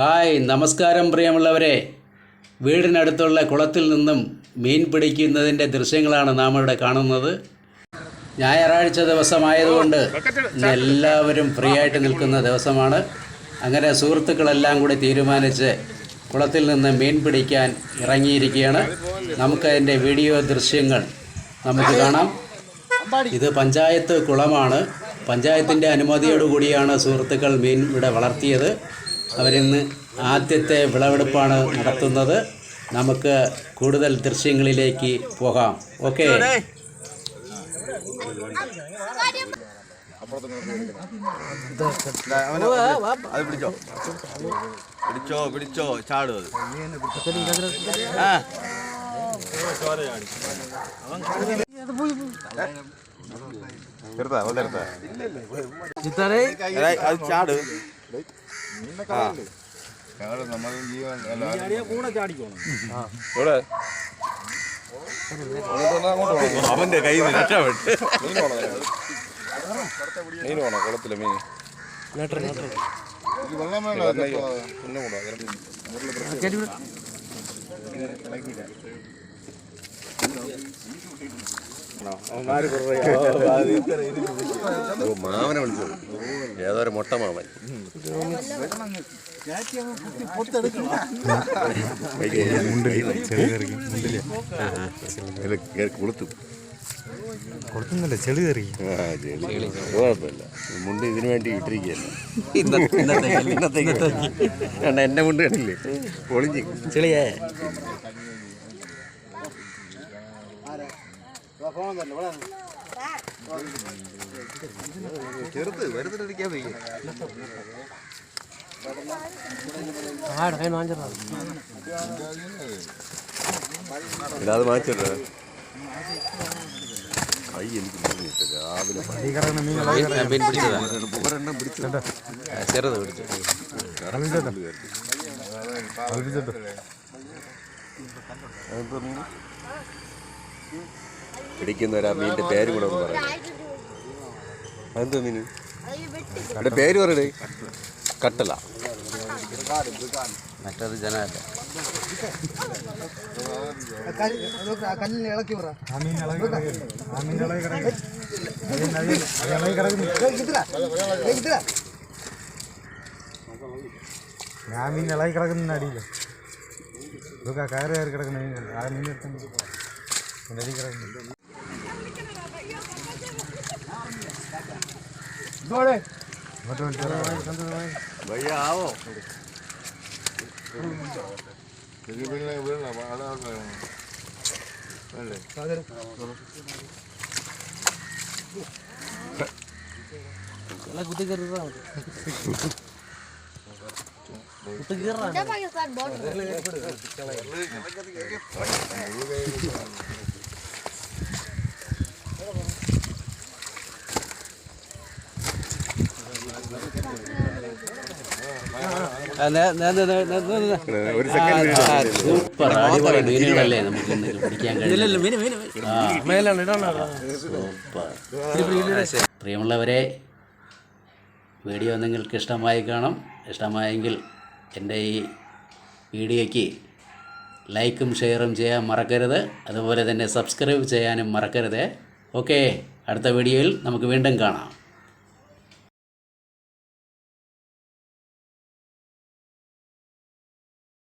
Hi നമസ്കാരം പ്രിയമുള്ളവരെ. വീടിനടുത്തുള്ള കുളത്തിൽ നിന്നും മീൻ പിടിക്കുന്നതിന്റെ ദൃശ്യങ്ങളാണ് നാം ഇവിടെ കാണുന്നത്. ഞായറാഴ്ച ദിവസമായതുകൊണ്ട് എല്ലാവരും ഫ്രീ ആയിട്ട് നിൽക്കുന്ന ദിവസമാണ്. അങ്ങനെ സുഹൃത്തുക്കളെല്ലാം കൂടി തീരുമാനിച്ച് കുളത്തിൽ നിന്ന് മീൻ പിടിക്കാൻ ഇറങ്ങിയിരിക്കുകയാണ്. നമുക്കതിന്റെ വീഡിയോ ദൃശ്യങ്ങൾ നമുക്ക് കാണാം. ഇത് പഞ്ചായത്ത് കുളമാണ്. പഞ്ചായത്തിന്റെ അനുമതിയോടുകൂടിയാണ് സുഹൃത്തുക്കൾ മീൻ ഇവിടെ വളർത്തിയത്. അവരിന്ന് ആദ്യത്തെ വിളവെടുപ്പാണ് നടത്തുന്നത്. നമുക്ക് കൂടുതൽ ദൃശ്യങ്ങളിലേക്ക് പോകാം. ഓക്കെ. അത് പിടിച്ചോ പിടിച്ചോ പിടിച്ചോ ചാടും അത് ആ അത് ചാട് ആ ഇവിടെ അവന്റെ കയ്യിൽ നിന്ന് രക്ഷപ്പെട്ട് മീൻ വേണോ കുളത്തിലെ മീൻ പിന്നെ കൊണ്ടുവാ മാമനെ വിളിച്ചത് ഏതോ ഒരു മൊട്ട മാമൻ. കൊളുത്തു. ചെളി കുഴപ്പമില്ല. മുണ്ട് ഇതിനു വേണ്ടി ഇട്ടിരിക്കുകയല്ല. എന്റെ മുണ്ട് കണ്ടില്ലേ? പൊളിഞ്ഞ്. ചെളിയേ. ചെറുത്ത് വെറുതെ വയ്യ ഇടാതെ വാങ്ങിച്ചിട്ട് കൈ എനിക്ക് മുറിഞ്ഞിട്ട് രാവിലെ ഈ കിടക്കുന്ന മീൻ മീൻ പിടിച്ചതാ ഒരെണ്ണം പിടിച്ചു ചെറുത് പിടിച്ചു കളിപ്പിച്ചിട്ടോ പിടിക്കുന്നവരാ മീനിന്റെ പേര് കൂടെ ഒന്ന് പറയാം. അതെന്തോ മീന്? അവിടെ പേര് പറയണേ കട്ടല മറ്റത് ജനല്ല ആ മീൻ ഇളകി കിടക്കുന്നു മീൻ മീൻ ഇളകി അടിയില്ല ഇതൊക്കെ കയറി കയറി കിടക്കുന്ന മീൻ. ആ മീൻ എടുത്തു അടി കിടക്കുന്നു ഇങ്ങോട്ട് വേണ്ടി സൂപ്പർ. അടിപൊളി മീനുകളല്ലേ നമുക്ക് ഇന്ന് പിടിക്കാൻ കഴിയും പ്രിയമുള്ളവരെ വീഡിയോ നിങ്ങൾക്ക് ഇഷ്ടമായി കാണും. ഇഷ്ടമായെങ്കിൽ എന്റെ ഈ വീഡിയോയ്ക്ക് ലൈക്കും ഷെയറും ചെയ്യാൻ മറക്കരുത്. അതുപോലെ തന്നെ സബ്സ്ക്രൈബ് ചെയ്യാനും മറക്കരുത്. ഓക്കെ അടുത്ത വീഡിയോയിൽ നമുക്ക് വീണ്ടും കാണാം.